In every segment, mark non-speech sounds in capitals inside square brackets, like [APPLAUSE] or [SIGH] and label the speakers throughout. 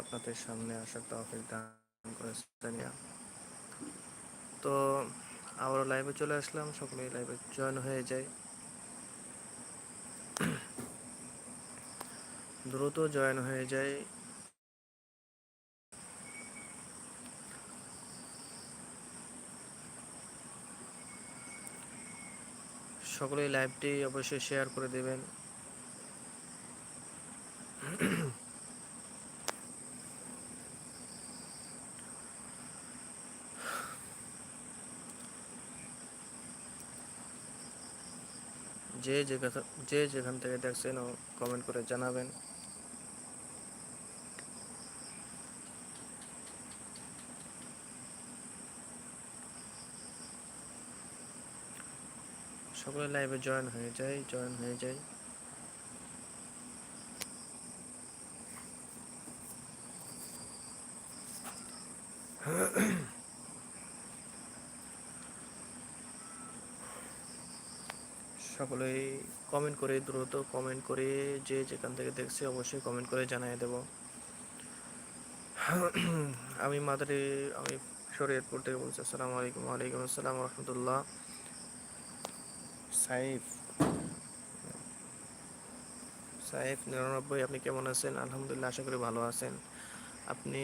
Speaker 1: আপনাদের সামনে আসার তৌফিক দান করেছেন তো আবারও লাইভে চলে আসলাম, সকলেই লাইভে জয়েন হয়ে যায়। দ্রুত জয়েন হয়ে যায়। সকলেই লাইভটি অবশ্যই শেয়ার করে দেবেন। যে যে যেখান থেকে দেখছেন কমেন্ট করে জানাবেন। সকলে লাইভে জয়েন হয়ে যায় জয়েন হয়ে যায়। সকলেই কমেন্ট করে, দ্রুত কমেন্ট করে, যে যেখান থেকে দেখছে অবশ্যই কমেন্ট করে জানিয়ে দেব। [CLEARS THROAT] আমি মাদারি, আমি শরীয়তপুর থেকে বলছি, আসসালামু আলাইকুম। ওয়ালাইকুম আসসালাম রহমতুল্লাহ সাইফ। সাইফ নিরানব্বই, আপনি কেমন আছেন? আলহামদুলিল্লাহ, আশা করি ভালো আছেন। আপনি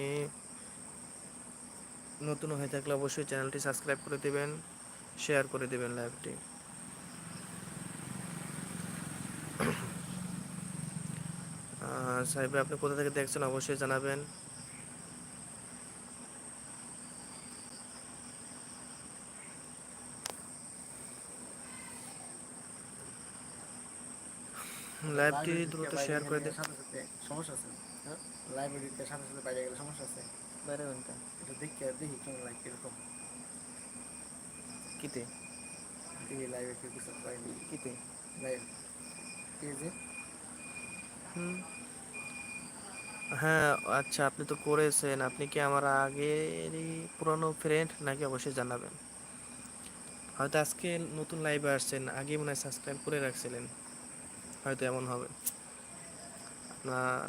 Speaker 1: নতুন হয়ে থাকলে অবশ্যই চ্যানেলটি সাবস্ক্রাইব করে দেবেন, শেয়ার করে দিবেন লাইভটি। সাহেব আপনি কোথা থেকে দেখছেন অবশ্যই জানাবেন। লাইভটি দ্রুত শেয়ার করে দিন
Speaker 2: সমস্যা আছে হ্যাঁ? লাইব্রেরিতে সাথে সাথে বাইরে গেলে সমস্যা আছে?
Speaker 1: বাইরে কোনটা
Speaker 2: এটা দেখি দেখি কেমন লাগে কীরকম।
Speaker 1: কিতে?
Speaker 2: দেখি লাইভে কেউ কিছু পাইনি।
Speaker 1: কিতে?
Speaker 2: লাইভ এই যে।
Speaker 1: হুম। হ্যাঁ আচ্ছা আপনি তো করেছেন। আপনি কি আমার আগেরই পুরনো ফ্রেন্ড নাকি অবশ্যই জানাবেন। হয়তো আজকে নতুন লাইভে আসছেন আগে মনে হয় সাবস্ক্রাইব করে রাখছিলেন। হয়তো এমন হবে। আপনার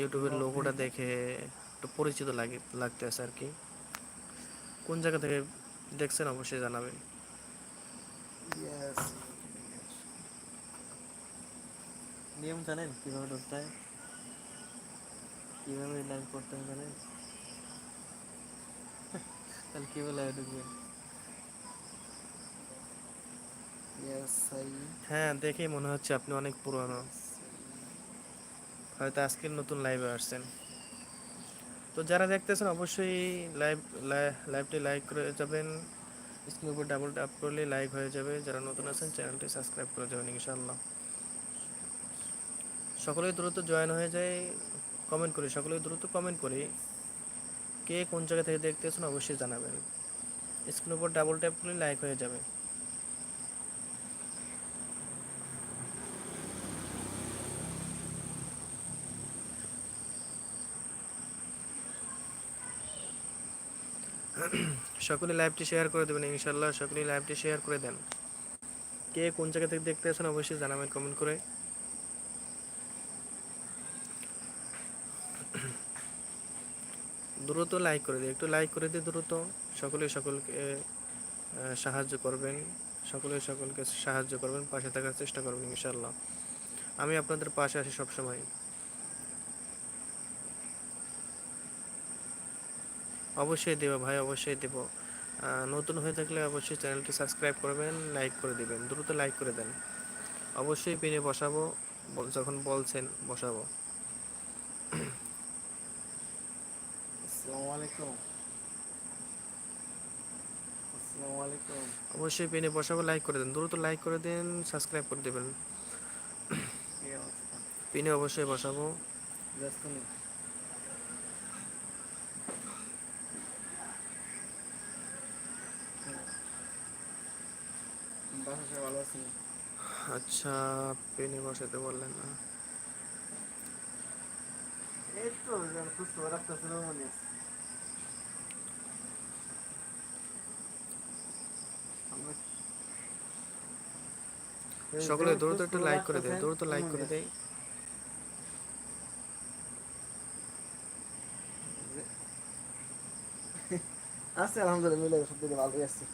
Speaker 1: ইউটিউবের লোগোটা দেখে একটু পরিচিত লাগে লাগতেছে আর কি। কোন জায়গা থেকে দেখছেন অবশ্যই জানাবেন। নিয়ম জানেন? কীভাবে ঢুকতে হয়? কীভাবে লাইভ করতে হয় জানেন? তাহলে কীভাবে লাইভে ঢুকবেন? হ্যাঁ দেখেই মনে হচ্ছে আপনি অনেক পুরনো। হয়তো আজকের নতুন লাইভে আসছেন। তো যারা দেখতেছেন অবশ্যই লাইভ লাইভটি লাইক করে যাবেন। স্ক্রিনের উপর ডাবল ট্যাপ করলে লাইভ হয়ে যাবে। যারা নতুন আছেন চ্যানেলটি সাবস্ক্রাইব করে যাবেন ইনশাআল্লাহ। সকলেই দ্রুত জয়েন হয়ে যায় কমেন্ট করি, সকলেই দ্রুত কমেন্ট করি। কে কোন জায়গা থেকে দেখতেছেন অবশ্যই জানাবেন। স্ক্রিনের উপর ডাবল ট্যাপ করলে লাইক হয়ে যাবে। সকলে লাইভটি শেয়ার করে দেবেন ইনশাল্লাহ সকলেই লাইভটি শেয়ার করে দেন। কে কোন জায়গা থেকে দেখতে আছেন অবশ্যই জানাবেন কমেন্ট করে। দ্রুত লাইক করে দিই একটু লাইক করে দিই দ্রুত। সকলে সকলকে সাহায্য করবেন। সকলে সকলকে সাহায্য করবেন। পাশে থাকার চেষ্টা করবেন ইনশাল্লাহ আমি আপনাদের পাশে আছি সবসময়। অবশ্যই দেবো ভাই, অবশ্যই দেব। নতুন হয়ে থাকলে অবশ্যই চ্যানেলটি সাবস্ক্রাইব করবেন লাইক করে দিবেন। দ্রুত লাইক করে দেন। অবশ্যই পিনে বসাবো যখন বলছেন বসাবো।
Speaker 2: আসসালামু আলাইকুম। আসসালামু আলাইকুম।
Speaker 1: অবশ্যই পিনে বসাবো লাইক করে দেন। দ্রুত লাইক করে দিন সাবস্ক্রাইব করে দেবেন। পিনে অবশ্যই বসাবো।
Speaker 2: ব্যস্ত নেই আছেন?
Speaker 1: আচ্ছা পিনে বসাতে বললেন না।
Speaker 2: এই তো খুঁজতে রাখতেছে মনে আছে।
Speaker 1: সকলে দ্রুত একটু লাইক করে দেয় দ্রুত লাইক করে দেয়।
Speaker 2: আছে আলহামদুলিল্লাহ সব থেকে ভালোই আছে।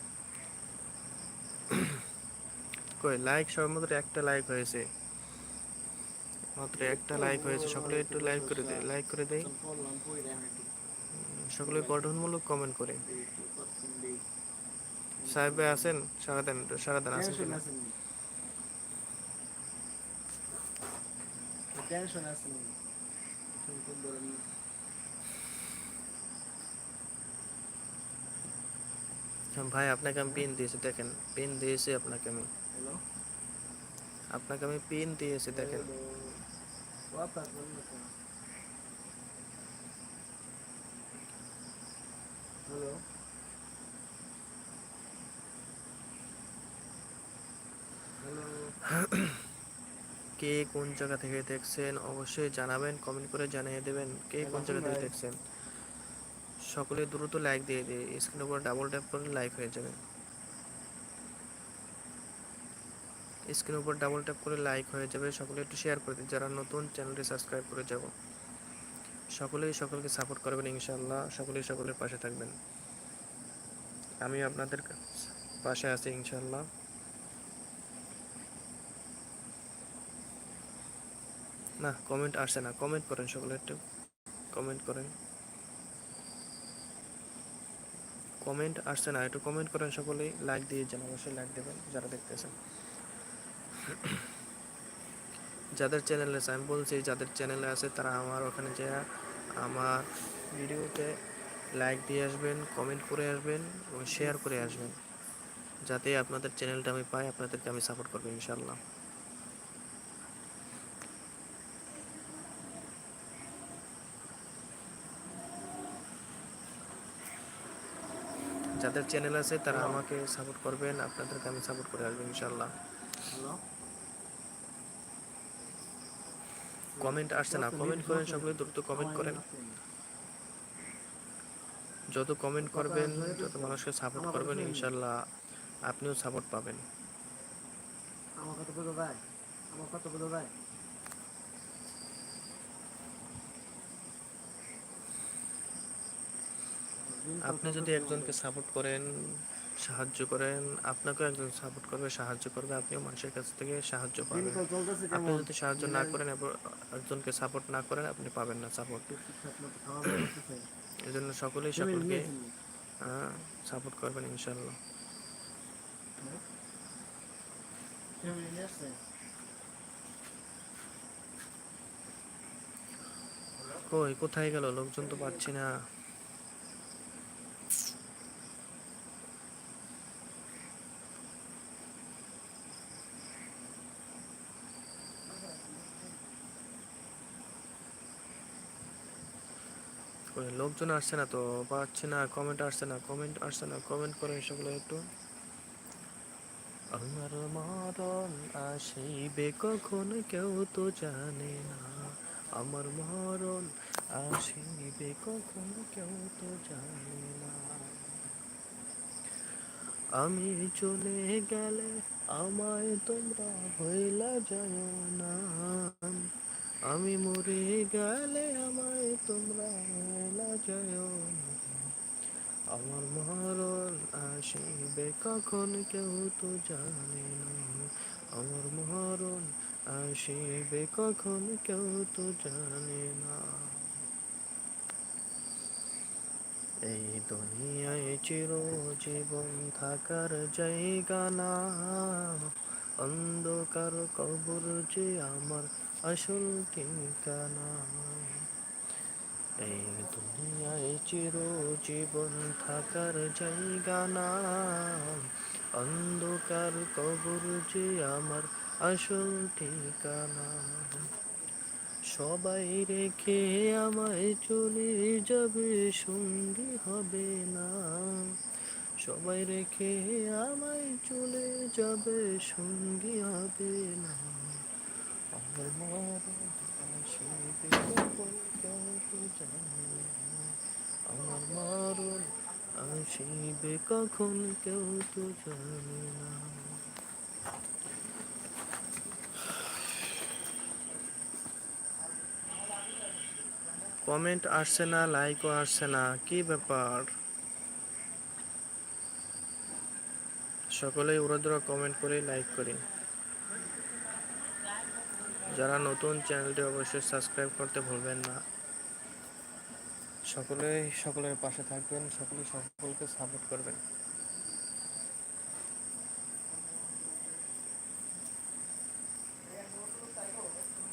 Speaker 1: কই লাইক সবমাত্র একটা লাইক হয়েছে। মাত্র একটা লাইক হয়েছে সকলে একটু লাইক করে দেয় লাইক করে দেয়। সকলে গঠনমূলক কমেন্ট করে। সাহেব আছেন? সারাদান সারাদান আছেন।
Speaker 2: টেনশন আছে
Speaker 1: হ্যাঁ, ভাই আপনাকে আমি পিন দিয়েছি দেখেন। পিন দিয়েছি আপনাকে আমি।
Speaker 2: হ্যালো
Speaker 1: আপনাকে আমি পিন দিয়েছি দেখেন।
Speaker 2: হ্যালো হ্যালো [CLEARS THROAT]
Speaker 1: কে কোন জায়গা থেকে দেখছেন অবশ্যই জানাবেন কমেন্ট করে জানিয়ে দেবেন কে কোন জায়গা থেকে দেখছেন। সকলে দ্রুত লাইক দিয়ে দিয়ে স্ক্রিনের উপর ডাবল ট্যাপ করে লাইক হয়ে যাবে। স্ক্রিনের উপর ডাবল ট্যাপ করে লাইক হয়ে যাবে সকলে একটু শেয়ার করে দিন যারা নতুন চ্যানেলটি সাবস্ক্রাইব করে যাব। সকলেই সকলকে সাপোর্ট করবেন ইনশাআল্লাহ সকলেই সকলের পাশে থাকবেন। আমি আপনাদের পাশে আছি ইনশাআল্লাহ। না কমেন্ট আসছে না। কমেন্ট করেন সকলে একটু। কমেন্ট করেন। কমেন্ট আসছে না। একটু কমেন্ট করেন সকলেই লাইক দিয়ে যান, অবশ্যই লাইক দেবেন যারা দেখতেছেন। যাদের চ্যানেলে আছে, আমি বলছি, যাদের চ্যানেলে আছে, তারা আমার ওখানে যে আমার ভিডিওতে লাইক দিয়ে আসবেন কমেন্ট করে আসবেন এবং শেয়ার করে আসবেন। যাতে আপনাদের চ্যানেলটা আমি পাই, আপনাদেরকে আমি সাপোর্ট করব ইনশাল্লাহ যাদের চ্যানেল আছে, তারা আমাকে সাপোর্ট করবেন। আপনাদেরকে আমি সাপোর্ট করে আসব ইনশাল্লাহ কমেন্ট আসছে না। কমেন্ট করেন সকলে দ্রুত কমেন্ট করেন। যত কমেন্ট করবেন, যত মানুষকে সাপোর্ট করবেন ইনশাল্লাহ আপনিও সাপোর্ট পাবেন।
Speaker 2: আমার কত বুঝো ভাই? আমার কত বুঝো ভাই?
Speaker 1: আপনি যদি একজনকে সাপোর্ট করেন সাহায্য করেন আপনাকেও একজন সাপোর্ট করবে সাহায্য করবে আপনিও মানুষের কাছ থেকে সাহায্য পাবেন। আপনি যদি সাহায্য না করেন একজনকে সাপোর্ট না করেন আপনি পাবেন না সাপোর্ট এই জন্য সকলেই সকলকে সাপোর্ট করবেন ইনশাল্লাহ
Speaker 2: হ্যাঁ? নিয়ে আসছে?
Speaker 1: কই কোথায় গেল? লোকজন তো পাচ্ছি না। লোকজন আসছে না তো, পাচ্ছি না কমেন্ট আসছে না কমেন্ট আসছে না কমেন্ট করেন সেগুলো একটু। আমার মরণ আসিবে কখন কেউ তো জানে না। আমার মরণ আসিবে কখন কেউ তো জানে না। আমি চলে গেলে আমায় তোমরা ভইলা যায় না। আমি মরে গেলে আমায় তোমরা ভইলা যায় না আমার মরণ আসিবে কখন কেউ তো জানে না। আমার মরণ আসিবে কখন কেউ তো জানে না। এই দুনিয়ায় চিরজীবন থাকার জায়গা না। অন্ধকার কবর যে আমার আসল ঠিকানা এই দুনিয়ায় থাকার জায়গা না অন্ধকার কবর যে আমার আসল ঠিকানা। সবাই রেখে আমায় চলে যাবে, সঙ্গী হবে না। সবাই রেখে আমায় চলে যাবে, সঙ্গী হবে না। আমার মরণ আসিবে কখন কেউ তো জানে না। কমেন্ট আসছে না, লাইকও আসছে না, কি ব্যাপার? সকলেই উড়াদুরা কমেন্ট করে লাইক করি যারা নতুন চ্যানেলটি অবশ্যই সাবস্ক্রাইব করতে ভুলবেন না। সকলেই সকলের পাশে থাকবেন সকলেই সকলকে সাপোর্ট করবেন।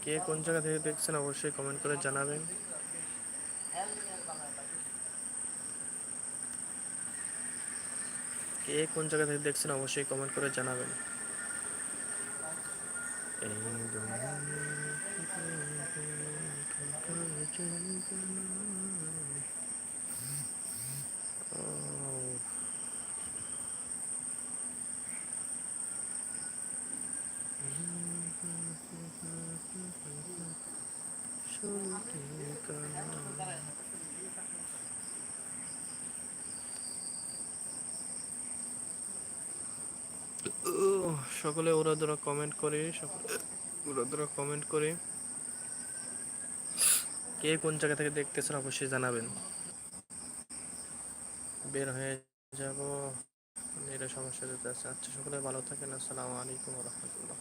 Speaker 1: কে কোন জায়গা থেকে দেখছেন অবশ্যই কমেন্ট করে জানাবেন। কে কোন জায়গা থেকে দেখছেন অবশ্যই কমেন্ট করে জানাবেন। এই সকলে ওরা ধরা কমেন্ট করে, সকলে ওরা ধরা কমেন্ট করে। কে কোন জায়গা থেকে দেখতেছেন অবশ্যই জানাবেন। বের হয়ে যাব। এটা সমস্যা যেতে আছে আচ্ছা সকলে ভালো থাকেন। আসসালামু আলাইকুম রহমতুল্লাহ।